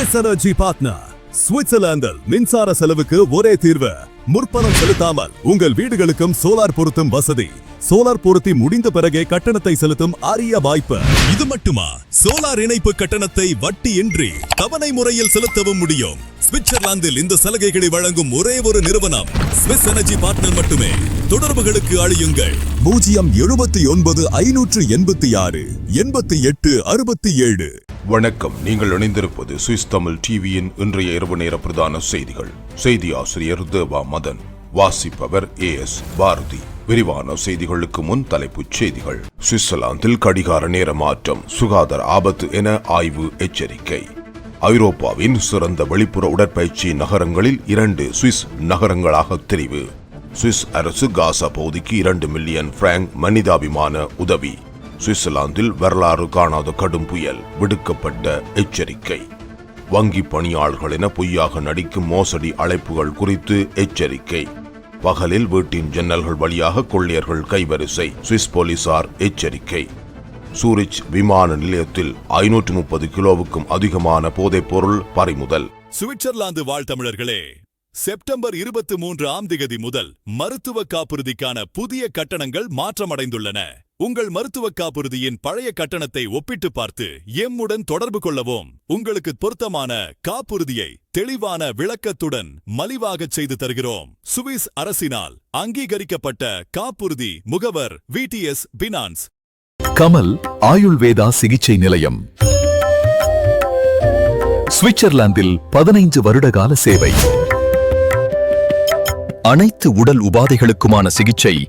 Swiss energy partner சுவிட்சர்லாந்தில் மின்சார செலவுக்கு ஒரே தீர்வு. முற்பணம் செலுத்தாமல் உங்கள் வீடுகளுக்கும் சோலார் பொருத்தும் வசதி. சோலார் பொருத்தி முடிந்த பிறகே கட்டணத்தை செலுத்தும் அரிய வாய்ப்பு. இது மட்டுமா? சோலார் இணைப்பு கட்டணத்தை வட்டியின்றி தவணை முறையில் செலுத்தவும் முடியும். சுவிட்சர்லாந்தில் இந்த சலுகைகளை வழங்கும் ஒரே ஒரு நிறுவனம் ஸ்விஸ் எனர்ஜி பார்ட்னர் மட்டுமே. தொடர்புகளுக்கு அழியுங்கள். பூஜ்ஜியம் எழுபத்தி ஒன்பது ஐநூற்று எண்பத்தி ஆறு எண்பத்தி எட்டு அறுபத்தி ஏழு வணக்கம். நீங்கள் இணைந்திருப்பது சுவிஸ் தமிழ் டிவியின் இன்றைய இரவு நேர பிரதான செய்திகள். செய்தி ஆசிரியர் தேவா மதன் வாசிப்பவர் ஏ எஸ் பாரதி. விரிவான செய்திகளுக்கு முன் தலைப்புச் செய்திகள். சுவிட்சர்லாந்தில் கடிகார நேர மாற்றம் சுகாதார ஆபத்து என ஆய்வு எச்சரிக்கை. ஐரோப்பாவின் சிறந்த வெளிப்புற உடற்பயிற்சி நகரங்களில் இரண்டு சுவிஸ் நகரங்களாக தெரிவு. சுவிஸ் அரசு காசா பகுதிக்கு இரண்டு மில்லியன் பிராங்க் மனிதாபிமான உதவி. சுவிட்சர்லாந்தில் வரலாறு காணாத கடும் புயல் விடுக்கப்பட்ட எச்சரிக்கை. வங்கி பணியாளர்கள் என பொய்யாக நடிக்கும் மோசடி அழைப்புகள் குறித்து எச்சரிக்கை. பகலில் வீட்டின் ஜன்னல்கள் வழியாக கொள்ளையர்கள் கைவரிசை சுவிஸ் போலீசார் எச்சரிக்கை. சூரிச் விமான நிலையத்தில் ஐநூற்று முப்பது கிலோவுக்கும் அதிகமான போதைப் பொருள் பறிமுதல். சுவிட்சர்லாந்து வாழ் தமிழர்களே செப்டம்பர் இருபத்தி மூன்று ஆம் திகதி முதல் மருத்துவ காப்புறுதிக்கான புதிய கட்டணங்கள் மாற்றமடைந்துள்ளன. உங்கள் மருத்துவ காப்புறுதியின் பழைய கட்டணத்தை ஒப்பிட்டு பார்த்து எம்முடன் தொடர்பு கொள்ளவும். உங்களுக்கு பொருத்தமான காப்புறுதியை தெளிவான விளக்கத்துடன் மலிவாகச் செய்து தருகிறோம். சுவிஸ் அரசினால் அங்கீகரிக்கப்பட்ட காப்புறுதி முகவர் விடிஎஸ் பினான்ஸ். கமல் ஆயுள்வேதா சிகிச்சை நிலையம். சுவிட்சர்லாந்தில் பதினைந்து வருடகால சேவை. அனைத்து உடல் உபாதைகளுக்குமான சிகிச்சை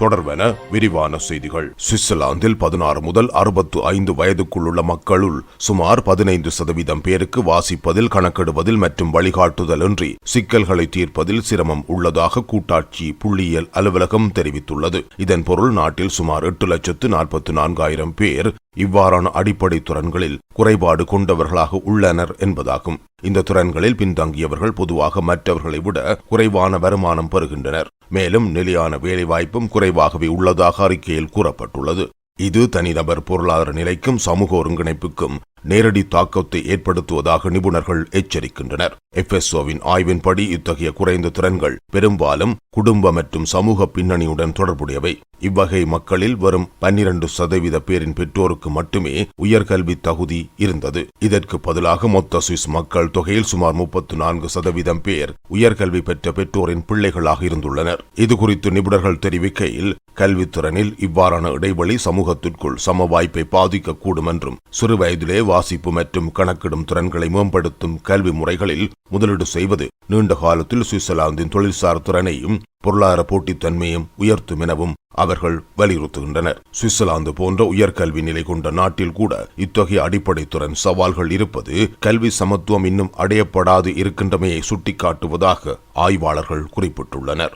தொடர்வென விரிவான செய்திகள். சுவிட்சர்லாந்தில் பதினாறு முதல் அறுபத்து ஐந்து வயதுக்குள்ளுள்ள மக்களுள் சுமார் பதினைந்து சதவீதம் பேருக்கு வாசிப்பதில் கணக்கிடுவதில் மற்றும் வழிகாட்டுதலின்றி சிக்கல்களை தீர்ப்பதில் சிரமம் உள்ளதாக கூட்டாட்சி புள்ளியியல் அலுவலகம் தெரிவித்துள்ளது. இதன் பொருள் நாட்டில் சுமார் எட்டு லட்சத்து நாற்பத்தி நான்காயிரம் பேர் இவ்வாறான அடிப்படை துறன்களில் குறைபாடு கொண்டவர்களாக உள்ளனர் என்பதாகும். இந்த துறன்களில் பின்தங்கியவர்கள் பொதுவாக மற்றவர்களை விட குறைவான வருமானம் பெறுகின்றனர். மேலும் நிலையான வேலைவாய்ப்பும் குறைவாகவே உள்ளதாக அறிக்கையில் கூறப்பட்டுள்ளது. இது தனிநபர் பொருளாதார நிலைக்கும் சமூக ஒருங்கிணைப்புக்கும் நேரடி தாக்கத்தை ஏற்படுத்துவதாக நிபுணர்கள் எச்சரிக்கின்றனர். எஃப்எஸ்ஓவின் ஆய்வின்படி இத்தகைய குறைந்த திறன்கள் பெரும்பாலும் குடும்ப மற்றும் சமூக பின்னணியுடன் தொடர்புடையவை. இவ்வகை மக்களில் வரும் பன்னிரண்டு சதவீத பேரின் பெற்றோருக்கு மட்டுமே உயர்கல்வி தகுதி இருந்தது. இதற்கு பதிலாக மொத்த சுவிஸ் மக்கள் தொகையில் சுமார் முப்பத்து நான்கு சதவீதம் பேர் உயர்கல்வி பெற்ற பெற்றோரின் பிள்ளைகளாக இருந்துள்ளனர். இது குறித்து நிபுணர்கள் தெரிவிக்கையில் கல்வித்திறனில் இவ்வாறான இடைவெளி சமூகத்திற்குள் சம வாய்ப்பை பாதிக்கக்கூடும் என்றும் சிறு வயதிலே வாசிப்பு மற்றும் கணக்கிடும் திறன்களை மேம்படுத்தும் கல்வி முறைகளில் முதலீடு செய்வது நீண்ட காலத்தில் சுவிட்சர்லாந்தின் தொழில்சார் திறனையும் பொருளாதார போட்டித்தன்மையும் உயர்த்தும் எனவும் அவர்கள் வலியுறுத்துகின்றனர். சுவிட்சர்லாந்து போன்ற உயர்கல்வி நிலை கொண்ட நாட்டில் கூட இத்தகைய அடிப்படை திறன் சவால்கள் இருப்பது கல்வி சமத்துவம் இன்னும் அடையப்படாது இருக்கின்றமையை சுட்டிக்காட்டுவதாக ஆய்வாளர்கள் குறிப்பிட்டுள்ளனர்.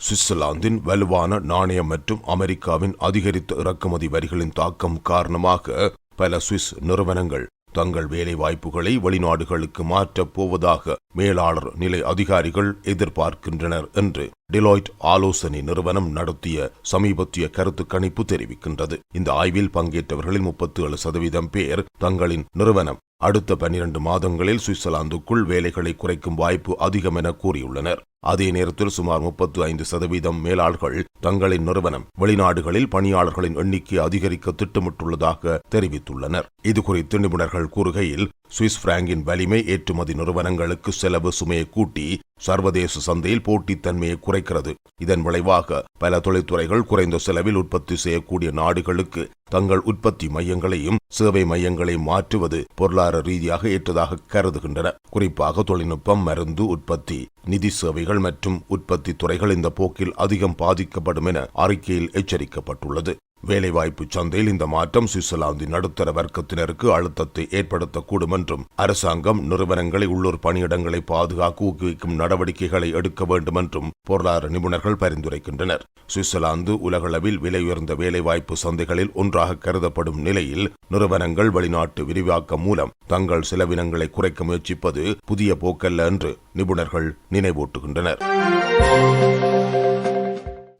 சுவிட்சர்லாந்தின் வலுவான நாணயம் மற்றும் அமெரிக்காவின் அதிகரித்த இறக்குமதி வரிகளின் தாக்கம் காரணமாக பல சுவிஸ் நிறுவனங்கள் தங்கள் வேலை வாய்ப்புகளை வெளிநாடுகளுக்கு மாற்றப் போவதாக மேலாளர் நிலை அதிகாரிகள் எதிர்பார்க்கின்றனர் என்று டிலாய்ட் ஆலோசனை நிறுவனம் நடத்திய சமீபத்திய கருத்து கணிப்பு தெரிவிக்கின்றது. இந்த ஆய்வில் பங்கேற்றவர்களில் முப்பத்தி ஏழு சதவீதம் பேர் தங்களின் நிறுவனம் அடுத்த பன்னிரண்டு மாதங்களில் சுவிட்சர்லாந்துக்குள் வேலைகளை குறைக்கும் வாய்ப்பு அதிகம் என கூறியுள்ளனர். அதே நேரத்தில் சுமார் முப்பத்து ஐந்து சதவீதம் மேலாளர்கள் தங்களின் நிறுவனம் வெளிநாடுகளில் பணியாளர்களின் எண்ணிக்கை அதிகரிக்க திட்டமிட்டுள்ளதாக தெரிவித்துள்ளனர். இதுகுறித்து நிபுணர்கள் கூறுகையில் சுவிஸ் பிராங்கின் வலிமை ஏற்றுமதி நிறுவனங்களுக்கு செலவு சுமையை கூட்டி சர்வதேச சந்தையில் போட்டித்தன்மையை குறைக்கிறது. இதன் விளைவாக பல தொழில்துறைகள் குறைந்த செலவில் உற்பத்தி செய்யக்கூடிய நாடுகளுக்கு தங்கள் உற்பத்தி மையங்களையும் சேவை மையங்களை மாற்றுவது பொருளாதார ரீதியாக ஏற்றதாக கருதுகின்றன. குறிப்பாக தொழில்நுட்பம் மருந்து உற்பத்தி நிதி சேவைகள் மற்றும் உற்பத்தி துறைகள் இந்த போக்கில் அதிகம் பாதிக்கப்படும் என அறிக்கையில் எச்சரிக்கப்பட்டுள்ளது. வேலைவாய்ப்பு சந்தையில் இந்த மாற்றம் சுவிட்சர்லாந்தின் நடுத்தர வர்க்கத்தினருக்கு அழுத்தத்தை ஏற்படுத்தக்கூடும் என்றும் அரசாங்கம் நிறுவனங்களை உள்ளூர் பணியிடங்களை பாதுகாக்க ஊக்குவிக்கும் நடவடிக்கைகளை எடுக்க வேண்டும் என்றும் பொருளாதார நிபுணர்கள் பரிந்துரைக்கின்றனர். சுவிட்சர்லாந்து உலகளவில் விலையுயர்ந்த வேலைவாய்ப்பு சந்தைகளில் ஒன்றாக கருதப்படும் நிலையில் நிறுவனங்கள் வெளிநாட்டு விரிவாக்கம் மூலம் தங்கள் செலவினங்களை குறைக்க முயற்சிப்பது புதிய போக்கல்ல என்று நிபுணர்கள் நினைவூட்டுகின்றனர்.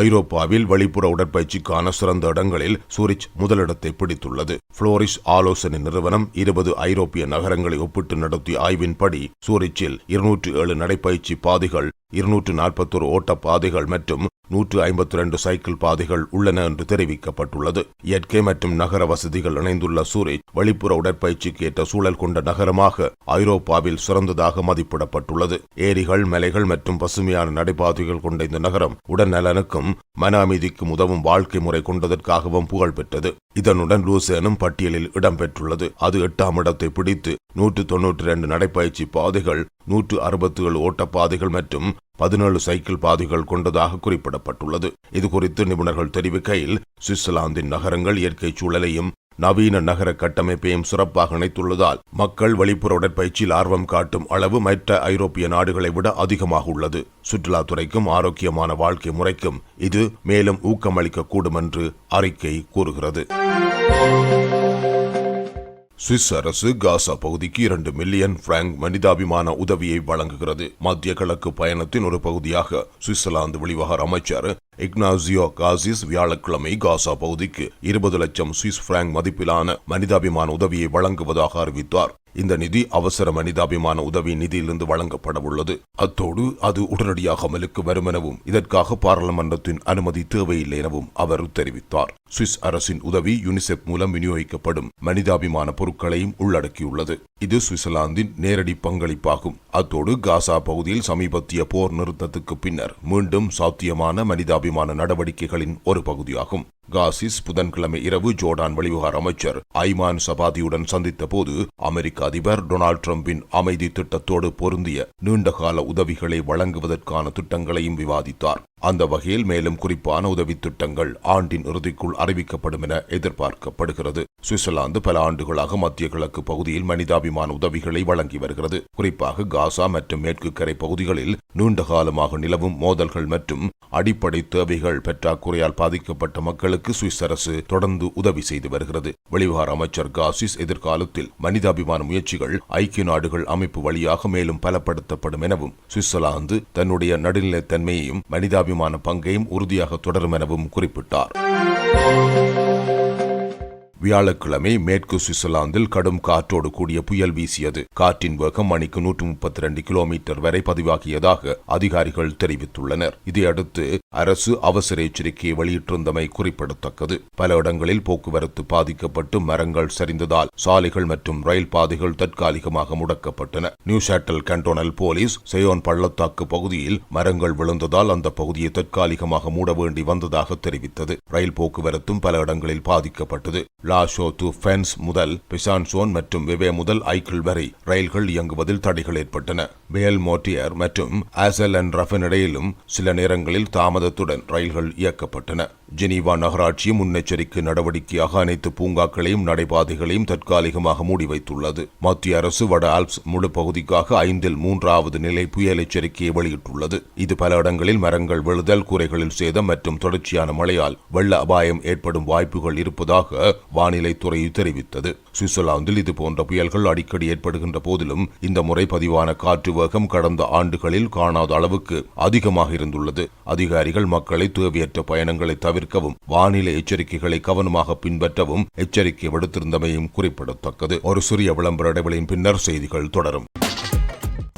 ஐரோப்பாவில் வெளிப்புற உடற்பயிற்சிக்கான சிறந்த இடங்களில் சூரிச் முதலிடத்தை பிடித்துள்ளது. புளோரிஸ் ஆலோசனை நிறுவனம் இருபது ஐரோப்பிய நகரங்களை ஒப்பிட்டு நடத்திய ஆய்வின்படி சூரிச்சில் இருநூற்று ஏழு நடைப்பயிற்சி பாதைகள் இருநூற்று நாற்பத்தொரு ஓட்ட பாதைகள் மற்றும் நூற்று ஐம்பத்தி ரெண்டு சைக்கிள் பாதைகள் உள்ளன என்று தெரிவிக்கப்பட்டுள்ளது. இயற்கை மற்றும் நகர வசதிகள் இணைந்துள்ள சூரிச் வெளிப்புற உடற்பயிற்சிக்கு ஏற்ற சூழல் கொண்ட நகரமாக ஐரோப்பாவில் சிறந்ததாக மதிப்பிடப்பட்டுள்ளது. ஏரிகள் மலைகள் மற்றும் பசுமையான நடைபாதைகள் கொண்ட இந்த நகரம் உடல் நலனுக்கும் மன அமைதிக்கும் உதவும் வாழ்க்கை முறை கொண்டதற்காகவும் புகழ் பெற்றது இதனுடன் லூசேனும் பட்டியலில் இடம்பெற்றுள்ளது. அது எட்டாம் இடத்தை பிடித்து நூற்று தொன்னூற்றி இரண்டு நடைப்பயிற்சி பாதைகள் நூற்று அறுபத்தி ஏழு ஓட்டப்பாதைகள் மற்றும் பதினேழு சைக்கிள் பாதைகள் கொண்டதாக குறிப்பிடப்பட்டுள்ளது. இது குறித்து நிபுணர்கள் தெரிவிக்கையில் சுவிட்சர்லாந்தின் நகரங்கள் இயற்கை சூழலையும் நவீன நகர கட்டமைப்பையும் சிறப்பாக இணைத்துள்ளதால் மக்கள் வெளிப்புற உடற்பயிற்சியில் ஆர்வம் காட்டும் அளவு மற்ற ஐரோப்பிய நாடுகளை விட அதிகமாக உள்ளது. சுற்றுலாத்துறைக்கும் ஆரோக்கியமான வாழ்க்கை முறைக்கும் இது மேலும் ஊக்கமளிக்கக்கூடும் என்று அறிக்கை கூறுகிறது. சுவிஸ் அரசு காசா பகுதிக்கு இரண்டு மில்லியன் பிராங்க் மனிதாபிமான உதவியை வழங்குகிறது. மத்திய கிழக்கு பயணத்தின் ஒரு பகுதியாக சுவிட்சர்லாந்து வெளிவகார அமைச்சர் இக்னாசியோ காசிஸ் வியாழக்கிழமை காசா பகுதிக்கு இருபது லட்சம் சுவிஸ் பிராங்க் மதிப்பிலான மனிதாபிமான உதவியை வழங்குவதாக அறிவித்தார். இந்த நிதி அவசர மனிதாபிமான உதவி நிதியிலிருந்து வழங்கப்பட உள்ளது. அத்தோடு அது உடனடியாக அமலுக்கு வரும் எனவும் இதற்காக பாராளுமன்றத்தின் அனுமதி தேவையில்லை எனவும் அவர் தெரிவித்தார். சுவிஸ் அரசின் உதவி யுனிசெப் மூலம் விநியோகிக்கப்படும் மனிதாபிமான பொருட்களையும் உள்ளடக்கியுள்ளது. இது சுவிட்சர்லாந்தின் நேரடி பங்களிப்பாகும். அத்தோடு காசா பகுதியில் சமீபத்திய போர் நிறுத்தத்துக்கு பின்னர் மீண்டும் சாத்தியமான மனிதாபிமான நடவடிக்கைகளின் ஒரு பகுதியாகும். காசிஸ் புதன்கிழமை இரவு ஜோர்டான் வெளிவிவகார அமைச்சர் ஐமான் சபாதியுடன் சந்தித்த போது அமெரிக்க அதிபர் டொனால்டு டிரம்பின் அமைதி திட்டத்தோடு பொருந்திய நீண்டகால உதவிகளை வழங்குவதற்கான திட்டங்களையும் விவாதித்தார். அந்த வகையில் மேலும் குறிப்பான உதவி திட்டங்கள் ஆண்டின் இறுதிக்குள் அறிவிக்கப்படும் என எதிர்பார்க்கப்படுகிறது. சுவிட்சர்லாந்து பல ஆண்டுகளாக மத்திய கிழக்கு பகுதியில் மனிதாபிமான உதவிகளை வழங்கி வருகிறது. குறிப்பாக காசா மற்றும் மேற்கு கரை பகுதிகளில் நீண்ட காலமாக நிலவும் மோதல்கள் மற்றும் அடிப்படை தேவைகள் பற்றாக்குறையால் பாதிக்கப்பட்ட மக்களுக்கு சுவிஸ் அரசு தொடர்ந்து உதவி செய்து வருகிறது. வெளிவிவகார அமைச்சர் காசிஸ் எதிர்காலத்தில் மனிதாபிமான முயற்சிகள் ஐக்கிய நாடுகள் அமைப்பு வழியாக மேலும் பலப்படுத்தப்படும் எனவும் சுவிட்சர்லாந்து தன்னுடைய நடுநிலைத்தன்மையையும் மனிதாபிமான பங்கையும் உறுதியாக தொடரும் எனவும் குறிப்பிட்டார். வியாழக்கிழமை மேற்கு சுவிட்சர்லாந்தில் கடும் காற்றோடு கூடிய புயல் வீசியது. காற்றின் வேகம் மணிக்கு நூற்று முப்பத்தி ரெண்டு கிலோமீட்டர் வரை பதிவாகியதாக அதிகாரிகள் தெரிவித்துள்ளனர். இதையடுத்து அரசு அவசர எச்சரிக்கையை வெளியிட்டிருந்தமை குறிப்பிடத்தக்கது. பல இடங்களில் போக்குவரத்து பாதிக்கப்பட்டு மரங்கள் சரிந்ததால் சாலைகள் மற்றும் ரயில் பாதைகள் தற்காலிகமாக முடக்கப்பட்டன. Neuchatel cantonal police Seyon பள்ளத்தாக்கு பகுதியில் மரங்கள் விழுந்ததால் அந்த பகுதியை தற்காலிகமாக மூட வேண்டி வந்ததாக தெரிவித்தது. ரயில் போக்குவரத்தும் பல இடங்களில் பாதிக்கப்பட்டது. லாஷோ டு ஃபென்ஸ் முதல் பிசான்சோன் மற்றும் விவே முதல் ஐக்கிள் வரை ரயில்கள் இயங்குவதில் தடைகள் ஏற்பட்டன. வேல் மோட்டியர் மற்றும் ஆசல் அண்ட் ரஃபின் இடையிலும் சில நேரங்களில் தாமதத்துடன் ரயில்கள் இயக்கப்பட்டன. ஜெனீவா நகராட்சி முன்னெச்சரிக்கை நடவடிக்கையாக அனைத்து பூங்காக்களையும் நடைபாதைகளையும் தற்காலிகமாக மூடி வைத்துள்ளது. மத்திய அரசு வட ஆல்ப்ஸ் முழு பகுதிக்காக ஐந்தில் மூன்றாவது நிலை புயல் எச்சரிக்கையை வெளியிட்டுள்ளது. இது பல இடங்களில் மரங்கள் விழுதல் கூரைகளில் சேதம் மற்றும் தொடர்ச்சியான மழையால் வெள்ள அபாயம் ஏற்படும் வாய்ப்புகள் இருப்பதாக வானிலை துறை தெரிவித்தது. சுவிட்சர்லாந்தில் இது போன்ற புயல்கள் அடிக்கடி ஏற்படுகின்ற போதிலும் இந்த முறை பதிவான காற்று வேகம் கடந்த ஆண்டுகளில் காணாத அளவுக்கு அதிகமாக இருந்துள்ளது. அதிகாரிகள் மக்களை தேவையற்ற பயணங்களை தவிர்க்கவும் வானிலை எச்சரிக்கைகளை கவனமாக பின்பற்றவும் எச்சரிக்கை விடுத்திருந்தமையும் குறிப்பிடத்தக்கது. ஒரு சிறிய விளம்பர இடைவெளியின் பின்னர் செய்திகள் தொடரும்.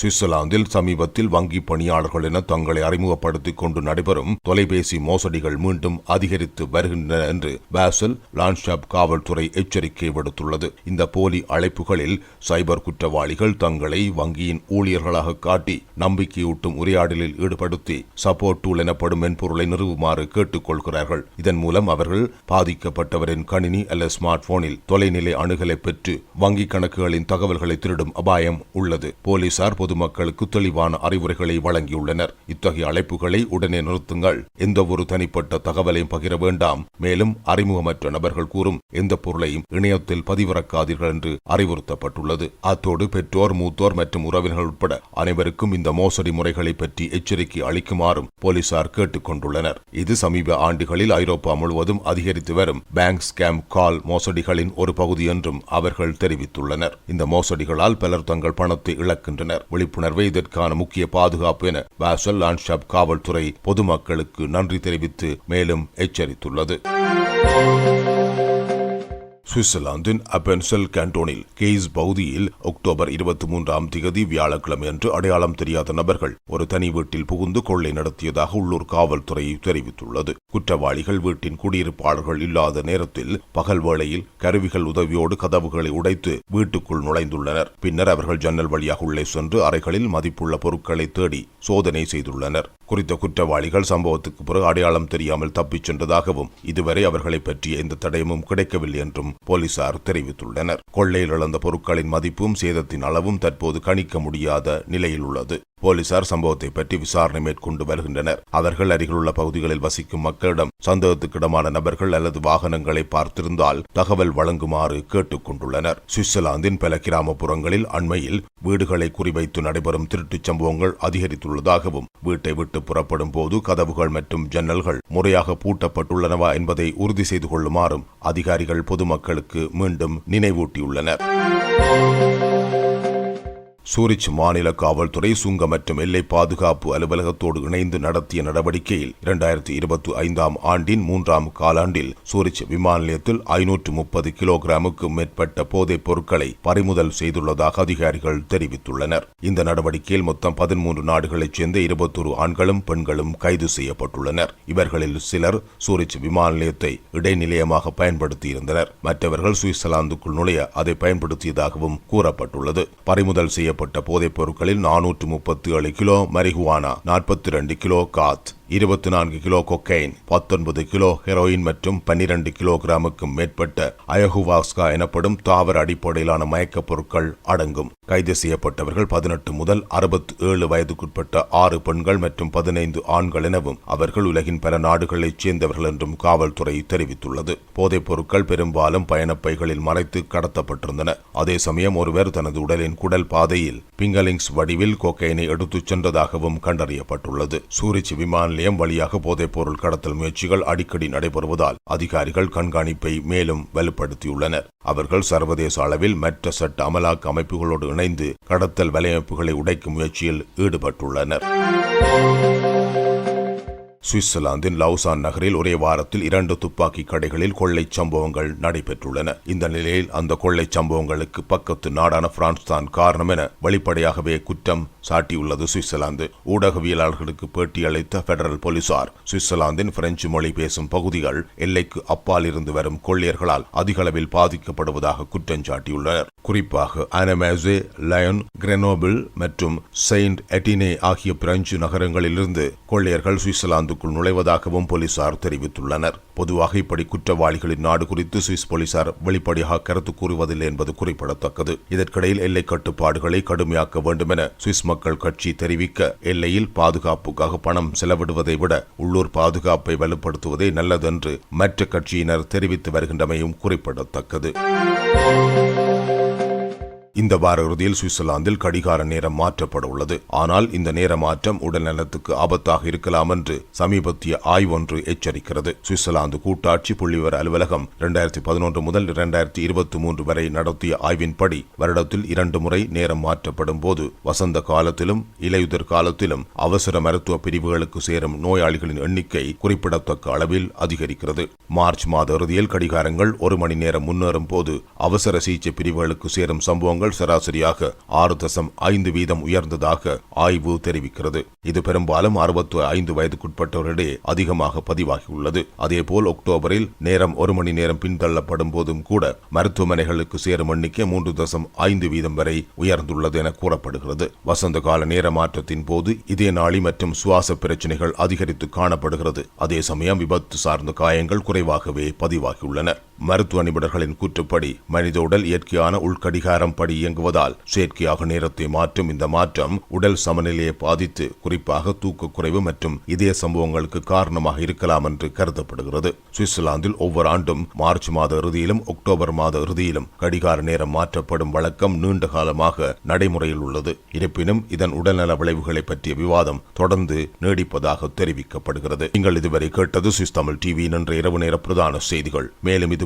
சுவிட்சர்லாந்தில் சமீபத்தில் வங்கி பணியாளர்கள் என தங்களை அறிமுகப்படுத்திக் கொண்டு நடைபெறும் தொலைபேசி மோசடிகள் மீண்டும் அதிகரித்து வருகின்றன என்று பாசல் லான்ஷாப் காவல்துறை எச்சரிக்கை விடுத்துள்ளது. இந்த போலி அழைப்புகளில் சைபர் குற்றவாளிகள் தங்களை வங்கியின் ஊழியர்களாக காட்டி நம்பிக்கையூட்டும் உரையாடலில் ஈடுபடுத்தி சப்போர்ட் டூல் எனப்படும் மென்பொருளை நிறுவுமாறு கேட்டுக்கொள்கிறார்கள். இதன் மூலம் அவர்கள் பாதிக்கப்பட்டவரின் கணினி அல்லது ஸ்மார்ட் போனில் தொலைநிலை அணுகலை பெற்று வங்கி கணக்குகளின் தகவல்களை திருடும் அபாயம் உள்ளது. போலீசார் பொதுமக்களுக்கு தெளிவான அறிவுரைகளை வழங்கியுள்ளனர். இத்தகைய அழைப்புகளை உடனே நிறுத்துங்கள். எந்த ஒரு தனிப்பட்ட தகவலையும் பகிர வேண்டாம். மேலும் அறிமுகமற்ற நபர்கள் கூறும் எந்த பொருளையும் இணையத்தில் பதிவிறக்காதீர்கள் என்று அறிவுறுத்தப்பட்டுள்ளது. அத்தோடு பெற்றோர் மூத்தோர் மற்றும் உறவினர்கள் உட்பட அனைவருக்கும் இந்த மோசடி முறைகளை பற்றி எச்சரிக்கை அளிக்குமாறும் போலீசார் கேட்டுக் கொண்டுள்ளனர். இது சமீப ஆண்டுகளில் ஐரோப்பா முழுவதும் அதிகரித்து வரும் பேங்க் ஸ்கேம் கால் மோசடிகளின் ஒரு பகுதி என்றும் அவர்கள் தெரிவித்துள்ளனர். இந்த மோசடிகளால் பலர் தங்கள் பணத்தை இழக்கின்றனர். விழிப்புணர்வே இதற்கான முக்கிய பாதுகாப்பு என பாசல் லான்ஷாப் காவல்துறை பொதுமக்களுக்கு நன்றி தெரிவித்து மேலும் எச்சரித்துள்ளது. சுவிட்சர்லாந்தின் அப்பென்செல் கேண்டோனில் கெய்ஸ் பகுதியில் அக்டோபர் இருபத்தி மூன்றாம் திகதி வியாழக்கிழமை அன்று அடையாளம் தெரியாத நபர்கள் ஒரு தனி வீட்டில் புகுந்து கொள்ளை நடத்தியதாக உள்ளூர் காவல்துறை தெரிவித்துள்ளது. குற்றவாளிகள் வீட்டின் குடியிருப்பாளர்கள் இல்லாத நேரத்தில் பகல் வேளையில் கருவிகள் உதவியோடு கதவுகளை உடைத்து வீட்டுக்குள் நுழைந்துள்ளனர். பின்னர் அவர்கள் ஜன்னல் வழியாக உள்ளே சென்று அறைகளில் மதிப்புள்ள பொருட்களை தேடி சோதனை செய்துள்ளனர். குறித்த குற்றவாளிகள் சம்பவத்துக்கு பிறகு அடையாளம் தெரியாமல் தப்பிச் சென்றதாகவும் இதுவரை அவர்களை பற்றிய எந்த தடயமும் கிடைக்கவில்லை என்றும் போலீசார் தெரிவித்துள்ளனர். கொள்ளையில் இழந்த பொருட்களின் மதிப்பும் சேதத்தின் அளவும் தற்போது கணிக்க முடியாத நிலையில் உள்ளது. போலீசார் சம்பவத்தை பற்றி விசாரணை மேற்கொண்டு வருகின்றனர். அவர்கள் அருகிலுள்ள பகுதிகளில் வசிக்கும் மக்களிடம் சந்தேகத்துக்கிடமான நபர்கள் அல்லது வாகனங்களை பார்த்திருந்தால் தகவல் வழங்குமாறு கேட்டுக் கொண்டுள்ளனர். சுவிட்சர்லாந்தின் பல கிராமப்புறங்களில் அண்மையில் வீடுகளை குறிவைத்து நடைபெறும் திருட்டுச் சம்பவங்கள் அதிகரித்துள்ளதாகவும் வீட்டை விட்டு புறப்படும் போது கதவுகள் மற்றும் ஜன்னல்கள் முறையாக பூட்டப்பட்டுள்ளனவா என்பதை உறுதி செய்து கொள்ளுமாறும் அதிகாரிகள் பொதுமக்களுக்கு மீண்டும் நினைவூட்டியுள்ளனர். சூரிச் மாநில காவல்துறை சுங்க மற்றும் எல்லை பாதுகாப்பு அலுவலகத்தோடு இணைந்து நடத்திய நடவடிக்கையில் இரண்டாயிரத்தி இருபத்தி ஐந்தாம் ஆண்டின் மூன்றாம் காலாண்டில் சூரிச் விமான நிலையத்தில் ஐநூற்று முப்பது கிலோகிராமுக்கும் மேற்பட்ட போதைப் பொருட்களை பறிமுதல் செய்துள்ளதாக அதிகாரிகள் தெரிவித்துள்ளனர். இந்த நடவடிக்கையில் மொத்தம் பதிமூன்று நாடுகளைச் சேர்ந்த இருபத்தொரு ஆண்களும் பெண்களும் கைது செய்யப்பட்டுள்ளனர். இவர்களில் சிலர் சூரிச் விமான நிலையத்தை இடைநிலையமாக பயன்படுத்தியிருந்தனர். மற்றவர்கள் சுவிட்சர்லாந்துக்குள் நுழைய அதை பயன்படுத்தியதாகவும் கூறப்பட்டுள்ளது. பறிமுதல் செய்ய செய்யப்பட்ட போதைப் பொருட்களில் நானூற்று முப்பத்தி ஏழு கிலோ மரிஹுவானா நாற்பத்தி ரெண்டு கிலோ காத். இருபத்தி நான்கு கிலோ கொக்கைன் பத்தொன்பது கிலோ ஹெரோயின் மற்றும் பன்னிரண்டு கிலோகிராமுக்கும் மேற்பட்ட அயகுவாஸ்கா எனப்படும் தாவர அடிப்படையிலான மயக்கப் பொருட்கள் அடங்கும். கைது செய்யப்பட்டவர்கள் பதினெட்டு முதல் அறுபத்தி ஏழு வயதுக்குட்பட்ட ஆறு பெண்கள் மற்றும் பதினைந்து ஆண்கள் எனவும் அவர்கள் உலகின் பல நாடுகளைச் சேர்ந்தவர்கள் என்றும் காவல்துறை தெரிவித்துள்ளது. போதைப் பொருட்கள் பெரும்பாலும் பயணப்பைகளில் மறைத்து கடத்தப்பட்டிருந்தன. அதே சமயம் ஒருவர் தனது உடலின் குடல் பாதையில் பிங்கலிங்ஸ் வடிவில் கொக்கைனை எடுத்துச் சென்றதாகவும் கண்டறியப்பட்டுள்ளது. சூரிச் விமான நிலையம் வழியாக போதைப் பொருள் கடத்தல் முயற்சிகள் அடிக்கடி நடைபெறுவதால் அதிகாரிகள் கண்காணிப்பை மேலும் வலுப்படுத்தியுள்ளனர். அவர்கள் சர்வதேச அளவில் மற்ற சட்ட அமலாக்க அமைப்புகளோடு இணைந்து கடத்தல் வலையமைப்புகளை உடைக்கும் முயற்சியில் ஈடுபட்டுள்ளனர். சுவிட்சர்லாந்தின் லவுசான் நகரில் ஒரே வாரத்தில் இரண்டு துப்பாக்கி கடைகளில் கொள்ளைச் சம்பவங்கள் நடைபெற்றுள்ளன. இந்த நிலையில் அந்த கொள்ளைச் சம்பவங்களுக்கு பக்கத்து நாடான பிரான்ஸ் தான் காரணம் என வெளிப்படையாகவே குற்றம் சாட்டியுள்ளது சுவிட்சர்லாந்து. ஊடகவியலாளர்களுக்கு பேட்டியளித்த பெடரல் போலீசார் சுவிட்சர்லாந்தின் பிரெஞ்சு மொழி பேசும் பகுதிகள் எல்லைக்கு அப்பால் இருந்து வரும் கொள்ளையர்களால் அதிகளவில் பாதிக்கப்படுவதாக குற்றம் சாட்டியுள்ளனர். குறிப்பாக அனமேசே லயன் கிரெனோபிள் மற்றும் செயின்ட் எட்டினே ஆகிய பிரெஞ்சு நகரங்களிலிருந்து கொள்ளையர்கள் சுவிட்சர்லாந்துக்குள் நுழைவதாகவும் போலீசார் தெரிவித்துள்ளனர். பொதுவாக இப்படி குற்றவாளிகளின் நாடு குறித்து சுவிஸ் போலீசார் வெளிப்படையாக கருத்து கூறுவதில்லை என்பது குறிப்பிடத்தக்கது. இதற்கிடையில் எல்லை கட்டுப்பாடுகளை கடுமையாக்க வேண்டும் என சுவிஸ் மக்கள் கட்சி தெரிவிக்க எல்லையில் பாதுகாப்புக்காக பணம் செலவிடுவதை விட உள்ளூர் பாதுகாப்பை வலுப்படுத்துவதே நல்லதென்று மற்ற கட்சியினர் தெரிவித்து வருகின்றமையும் குறிப்பிடத்தக்கது. இந்த வார இறுதியில் சுவிட்சர்லாந்தில் கடிகார நேரம் மாற்றப்பட உள்ளது. ஆனால் இந்த நேர மாற்றம் உடல் நலத்துக்கு ஆபத்தாக இருக்கலாம் என்று சமீபத்திய ஆய்வொன்று எச்சரிக்கிறது. சுவிட்சர்லாந்து கூட்டாட்சி புள்ளிவிவர அலுவலகம் இரண்டாயிரத்தி பதினொன்று முதல் இரண்டாயிரத்தி இருபத்தி மூன்று வரை நடத்திய ஆய்வின்படி வருடத்தில் இரண்டு முறை நேரம் மாற்றப்படும் போது வசந்த காலத்திலும் இலையுதிர் காலத்திலும் அவசர மருத்துவ பிரிவுகளுக்கு சேரும் நோயாளிகளின் எண்ணிக்கை குறிப்பிடத்தக்க அளவில் அதிகரிக்கிறது. மார்ச் மாத இறுதியில் கடிகாரங்கள் ஒரு மணி நேரம் முன்னேறும் போது அவசர சிகிச்சை பிரிவுகளுக்கு சேரும் சம்பவங்கள் மாதங்கள் சராசரியாக ஆறு தசம் ஐந்து வீதம் உயர்ந்ததாக ஆய்வு தெரிவிக்கிறது. இது பெரும்பாலும் அறுபத்து ஐந்து வயதுக்குட்பட்டவரிடையே அதிகமாக பதிவாகியுள்ளது. அதேபோல் அக்டோபரில் நேரம் ஒரு மணி நேரம் பின்தள்ளப்படும் போதும் கூட மருத்துவமனைகளுக்கு சேரும் எண்ணிக்கை மூன்று தசம் ஐந்து வீதம் வரை உயர்ந்துள்ளது என கூறப்படுகிறது. வசந்த கால நேர மாற்றத்தின் போது இதே நாளி மற்றும் சுவாச பிரச்சனைகள் அதிகரித்து காணப்படுகிறது. அதே சமயம் விபத்து சார்ந்த காயங்கள் குறைவாகவே பதிவாகியுள்ளன. மருத்துவ நிபுணர்களின் கூற்றுப்படி மனித உடல் இயற்கையான உள்கடிகாரம் படி இயங்குவதால் செயற்கையாக நேரத்தை மாற்றும் இந்த மாற்றம் உடல் சமநிலையை பாதித்து குறிப்பாக தூக்கக்குறைவு மற்றும் இதய சம்பவங்களுக்கு காரணமாக இருக்கலாம் என்று கருதப்படுகிறது. சுவிட்சர்லாந்தில் ஒவ்வொரு ஆண்டும் மார்ச் மாத இறுதியிலும் அக்டோபர் மாத இறுதியிலும் கடிகார நேரம் மாற்றப்படும் வழக்கம் நீண்ட காலமாக நடைமுறையில் உள்ளது. இருப்பினும் இதன் உடல்நல விளைவுகளை பற்றிய விவாதம் தொடர்ந்து நீடிப்பதாக தெரிவிக்கப்படுகிறது. நீங்கள் இதுவரை கேட்டது சுவிஸ் தமிழ் டிவியின் இன்று இரவு நேர பிரதான செய்திகள். மேலும் இது